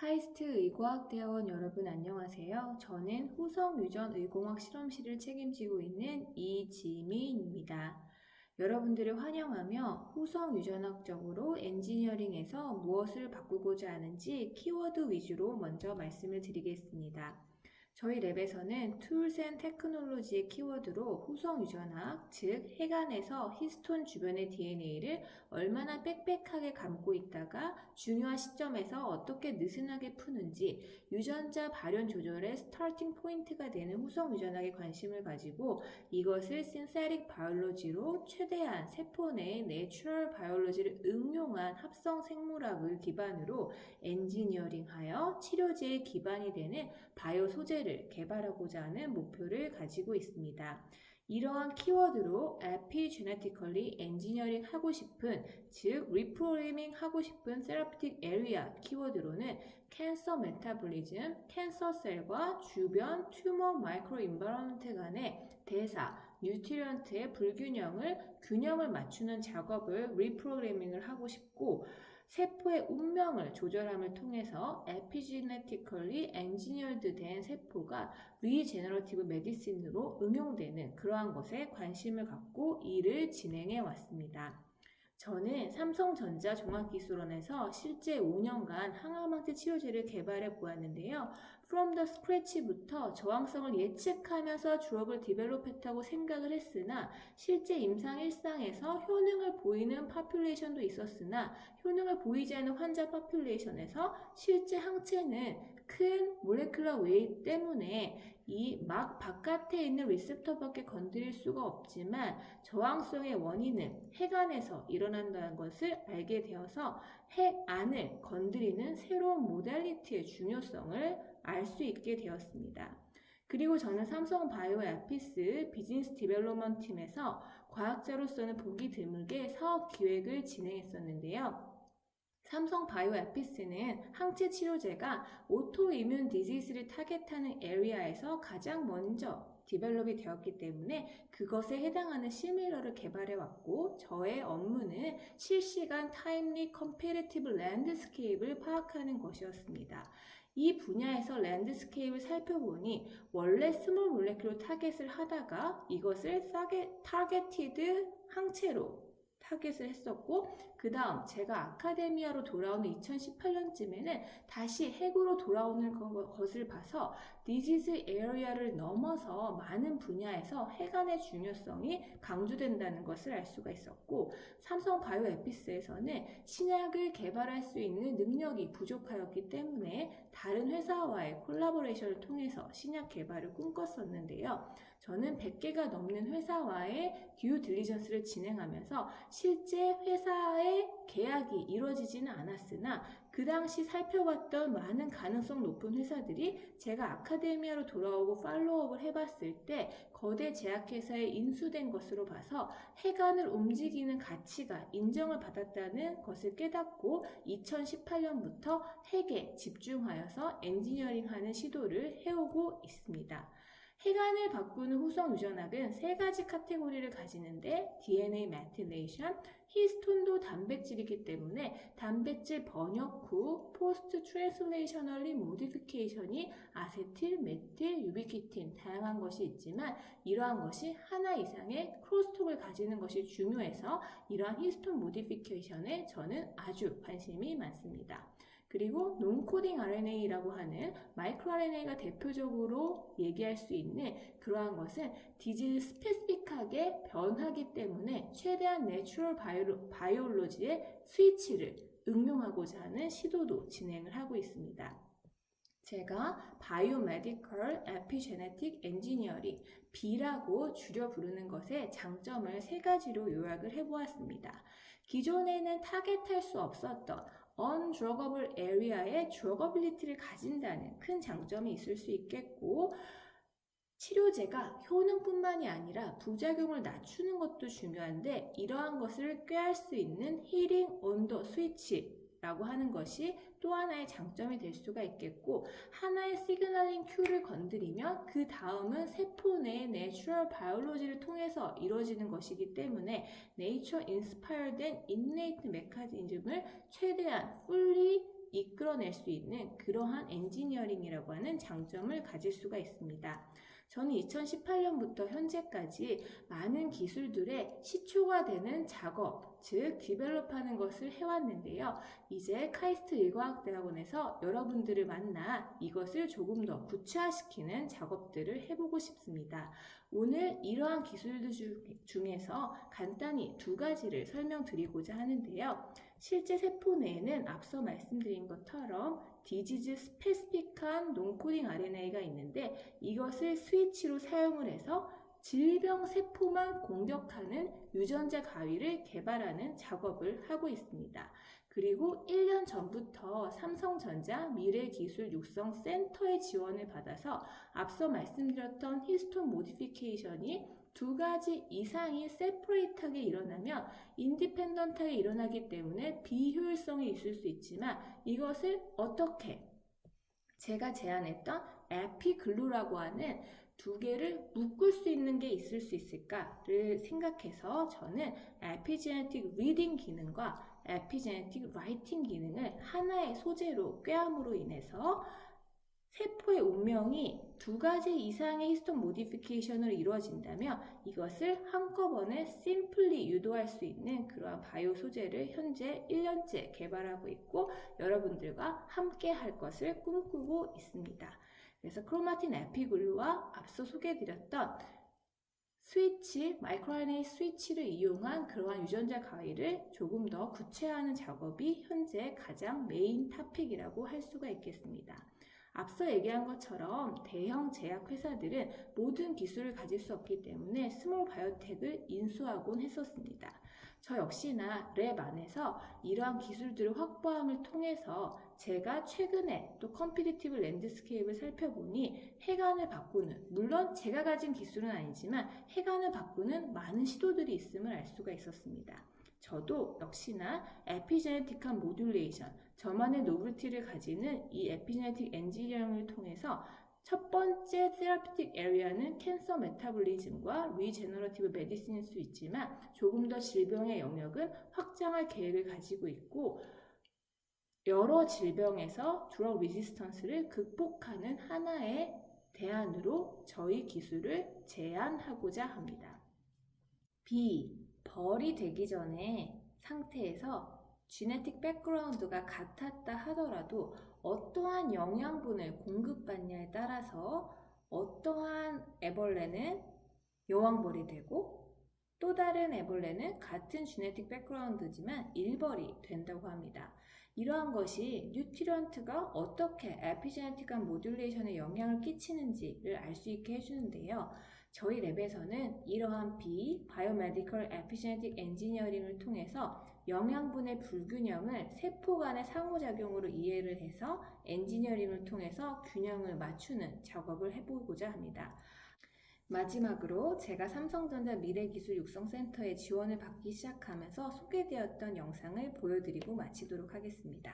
카이스트 의과학대학원 여러분 안녕하세요. 저는 후성유전 의공학 실험실을 책임지고 있는 이지민입니다. 여러분들을 환영하며 후성유전학적으로 엔지니어링에서 무엇을 바꾸고자 하는지 키워드 위주로 먼저 말씀을 드리겠습니다. 저희 랩에서는 Tools and Technology의 키워드로 후성 유전학, 즉 해간에서 히스톤 주변의 DNA를 얼마나 빽빽하게 감고 있다가 중요한 시점에서 어떻게 느슨하게 푸는지 유전자 발현 조절의 스타팅 포인트가 되는 후성 유전학에 관심을 가지고 이것을 synthetic biology로 최대한 세포 내의 내추럴 바이올로지를 응용한 합성 생물학을 기반으로 엔지니어링하여 치료제의 기반이 되는 바이오 소재를 개발하고자 하는 목표를 가지고 있습니다. 이러한 키워드로 epigenetically engineering 하고 싶은, 즉 reprogramming 하고 싶은 therapeutic area 키워드로는 캔서 메타볼리즘, 캔서 셀과 주변 튜머 마이크로 인바이런먼트 간의 대사, 뉴트리언트의 불균형을 균형을 맞추는 작업을 리프로그래밍을 하고 싶고 세포의 운명을 조절함을 통해서 epigenetically engineered 된 세포가 regenerative medicine으로 응용되는 그러한 것에 관심을 갖고 일을 진행해 왔습니다. 저는 삼성전자 종합기술원에서 실제 5년간 항암항체 치료제를 개발해 보았는데요. From the scratch부터 저항성을 예측하면서 주업을 디벨롭했다고 생각을 했으나 실제 임상 일상에서 효능을 보이는 파퓰레이션도 있었으나 효능을 보이지 않는 환자 파퓰레이션에서 실제 항체는 큰 몰레큘러 웨이 때문에 이 막 바깥에 있는 리셉터밖에 건드릴 수가 없지만 저항성의 원인은 핵 안에서 일어난다는 것을 알게 되어서 핵 안을 건드리는 새로운 모델리티의 중요성을 알 수 있게 되었습니다. 그리고 저는 삼성 바이오 에피스 비즈니스 디벨로먼트 팀에서 과학자로서는 보기 드물게 사업 기획을 진행했었는데요. 삼성 바이오 에피스는 항체 치료제가 오토이뮨 디지스를 타겟하는 에리아에서 가장 먼저 디벨롭이 되었기 때문에 그것에 해당하는 시밀러를 개발해 왔고 저의 업무는 실시간 타임리 컴페레티브 랜드스케이프를 파악하는 것이었습니다. 이 분야에서 랜드스케이프를 살펴보니 원래 스몰 몰레큘로 타겟을 하다가 이것을 타겟티드 항체로 타겟을 했었고 그 다음 제가 아카데미아로 돌아오는 2018년쯤에는 다시 핵으로 돌아오는 것을 봐서 디지즈 에어리아를 넘어서 많은 분야에서 핵안의 중요성이 강조된다는 것을 알 수가 있었고 삼성 바이오 에피스에서는 신약을 개발할 수 있는 능력이 부족하였기 때문에 다른 회사와의 콜라보레이션을 통해서 신약 개발을 꿈꿨었는데요. 저는 100개가 넘는 회사와의 듀 딜리전스를 진행하면서 실제 회사의 계약이 이루어지지는 않았으나 그 당시 살펴봤던 많은 가능성 높은 회사들이 제가 아카데미아로 돌아오고 팔로우업을 해봤을 때 거대 제약회사에 인수된 것으로 봐서 해관을 움직이는 가치가 인정을 받았다는 것을 깨닫고 2018년부터 핵에 집중하여서 엔지니어링하는 시도를 해오고 있습니다. 해관을 바꾸는 후성 유전학은 세 가지 카테고리를 가지는데 DNA 메틸레이션, 히스톤도 단백질이기 때문에 단백질 번역 후 포스트 트랜슬레이셔널리 모디피케이션이 아세틸, 메틸, 유비키틴 다양한 것이 있지만 이러한 것이 하나 이상의 크로스톡을 가지는 것이 중요해서 이러한 히스톤 모디피케이션에 저는 아주 관심이 많습니다. 그리고 논코딩 RNA라고 하는 마이크로 RNA가 대표적으로 얘기할 수 있는 그러한 것은 디지즈 스페시픽하게 변하기 때문에 최대한 내추럴 바이오, 바이올로지의 스위치를 응용하고자 하는 시도도 진행을 하고 있습니다. 제가 바이오메디컬 에피제네틱 엔지니어링 B라고 줄여 부르는 것의 장점을 세 가지로 요약을 해보았습니다. 기존에는 타겟할 수 없었던 undruggable area의 drugability를 가진다는 큰 장점이 있을 수 있겠고 치료제가 효능뿐만이 아니라 부작용을 낮추는 것도 중요한데 이러한 것을 꾀할 수 있는 힐링 온도 스위치 라고 하는 것이 또 하나의 장점이 될 수가 있겠고 하나의 시그널링 큐를 건드리면 그 다음은 세포 내의 내추럴 바이올로지를 통해서 이루어지는 것이기 때문에 네이처 인스파이어된 인네이트 메커니즘을 최대한 풀리 이끌어낼 수 있는 그러한 엔지니어링이라고 하는 장점을 가질 수가 있습니다. 저는 2018년부터 현재까지 많은 기술들의 시초가 되는 작업, 즉 디벨롭하는 것을 해왔는데요. 이제 카이스트 일과학대학원에서 여러분들을 만나 이것을 조금 더 구체화시키는 작업들을 해보고 싶습니다. 오늘 이러한 기술들 주- 중에서 간단히 두 가지를 설명드리고자 하는데요. 실제 세포 내에는 앞서 말씀드린 것처럼 디지즈 스페시픽한 논코딩 RNA가 있는데 이것을 스위치로 사용을 해서 질병 세포만 공격하는 유전자 가위를 개발하는 작업을 하고 있습니다. 그리고 1년 전부터 삼성전자 미래기술 육성 센터의 지원을 받아서 앞서 말씀드렸던 히스톤 모디피케이션이 두 가지 이상이 세퍼레이트하게 일어나면 인디펜던트하게 일어나기 때문에 비효율성이 있을 수 있지만 이것을 어떻게 제가 제안했던 에피글루라고 하는 두 개를 묶을 수 있는 게 있을 수 있을까를 생각해서 저는 에피제네틱 리딩 기능과 에피제네틱 라이팅 기능을 하나의 소재로 꾀함으로 인해서 세포의 운명이 두 가지 이상의 히스톤 모디피케이션으로 이루어진다면 이것을 한꺼번에 심플리 유도할 수 있는 그러한 바이오 소재를 현재 1년째 개발하고 있고 여러분들과 함께 할 것을 꿈꾸고 있습니다. 그래서 크로마틴 에피글루와 앞서 소개해드렸던 스위치, 마이크로RNA 스위치를 이용한 그러한 유전자 가위를 조금 더 구체화하는 작업이 현재 가장 메인 타픽이라고 할 수가 있겠습니다. 앞서 얘기한 것처럼 대형 제약 회사들은 모든 기술을 가질 수 없기 때문에 스몰 바이오텍을 인수하곤 했었습니다. 저 역시나 랩 안에서 이러한 기술들을 확보함을 통해서 제가 최근에 또 컴피티티브 랜드스케이프를 살펴보니 해관을 바꾸는 물론 제가 가진 기술은 아니지만 해관을 바꾸는 많은 시도들이 있음을 알 수가 있었습니다. 저도 역시나 에피제네틱한 모듈레이션 저만의 노블티를 가지는 이 에피제네틱 엔지니어링을 통해서 첫 번째 테라피틱 에리아는 캔서 메타볼리즘과 리제너러티브 메디신일 수 있지만 조금 더 질병의 영역은 확장할 계획을 가지고 있고 여러 질병에서 드럭 리지스턴스를 극복하는 하나의 대안으로 저희 기술을 제안하고자 합니다. B. 벌이 되기 전에 상태에서 지네틱 백그라운드가 같았다 하더라도 어떠한 영양분을 공급받냐에 따라서 어떠한 애벌레는 여왕벌이 되고 또 다른 애벌레는 같은 지네틱 백그라운드지만 일벌이 된다고 합니다. 이러한 것이 뉴트리언트가 어떻게 에피제네틱한 모듈레이션에 영향을 끼치는지를 알 수 있게 해주는데요. 저희 랩에서는 이러한 B, 바이오메디컬 에피제네틱 엔지니어링을 통해서 영양분의 불균형을 세포 간의 상호작용으로 이해를 해서 엔지니어링을 통해서 균형을 맞추는 작업을 해보고자 합니다. 마지막으로 제가 삼성전자 미래기술 육성센터의 지원을 받기 시작하면서 소개되었던 영상을 보여드리고 마치도록 하겠습니다.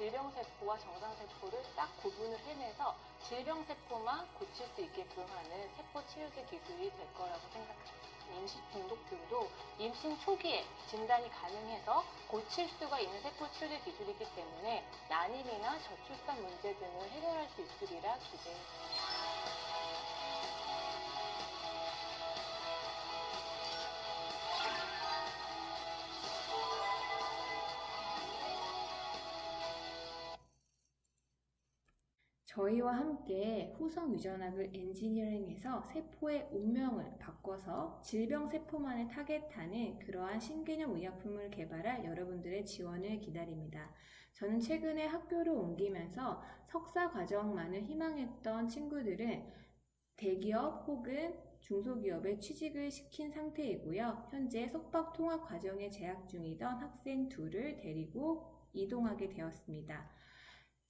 질병세포와 정상세포를 딱 구분을 해내서 질병세포만 고칠 수 있게끔 하는 세포 치료제 기술이 될 거라고 생각합니다. 임신 중독증도 임신 초기에 진단이 가능해서 고칠 수가 있는 세포 치료제 기술이기 때문에 난임이나 저출산 문제 등을 해결할 수 있으리라 기대합니다. 저희와 함께 후성 유전학을 엔지니어링해서 세포의 운명을 바꿔서 질병 세포만을 타겟하는 그러한 신개념 의약품을 개발할 여러분들의 지원을 기다립니다. 저는 최근에 학교를 옮기면서 석사 과정만을 희망했던 친구들은 대기업 혹은 중소기업에 취직을 시킨 상태이고요. 현재 석박 통합 과정에 재학 중이던 학생 둘을 데리고 이동하게 되었습니다.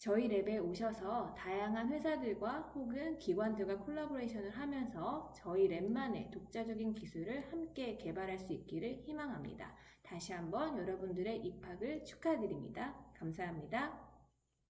저희 랩에 오셔서 다양한 회사들과 혹은 기관들과 콜라보레이션을 하면서 저희 랩만의 독자적인 기술을 함께 개발할 수 있기를 희망합니다. 다시 한번 여러분들의 입학을 축하드립니다. 감사합니다.